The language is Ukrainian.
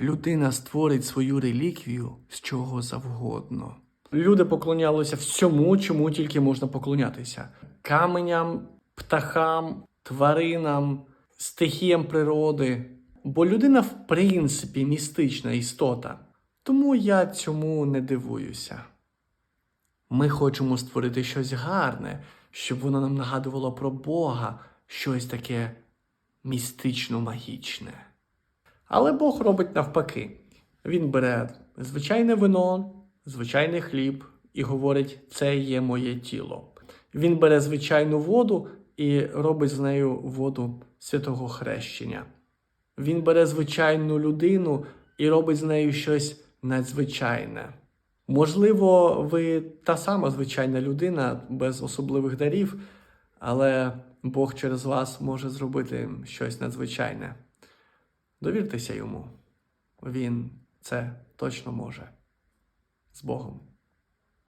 людина створить свою реліквію з чого завгодно. Люди поклонялися всьому, чому тільки можна поклонятися: каменям, птахам, тваринам, стихіям природи. Бо людина, в принципі, містична істота. Тому я цьому не дивуюся. Ми хочемо створити щось гарне, щоб воно нам нагадувало про Бога, щось таке містично магічне. Але Бог робить навпаки. Він бере звичайне вино, звичайний хліб і говорить: це є моє тіло. Він бере звичайну воду і робить з нею воду святого хрещення. Він бере звичайну людину і робить з нею щось надзвичайне. Можливо, ви та сама звичайна людина без особливих дарів, але Бог через вас може зробити щось надзвичайне. Довіртеся йому. Він це точно може. З Богом.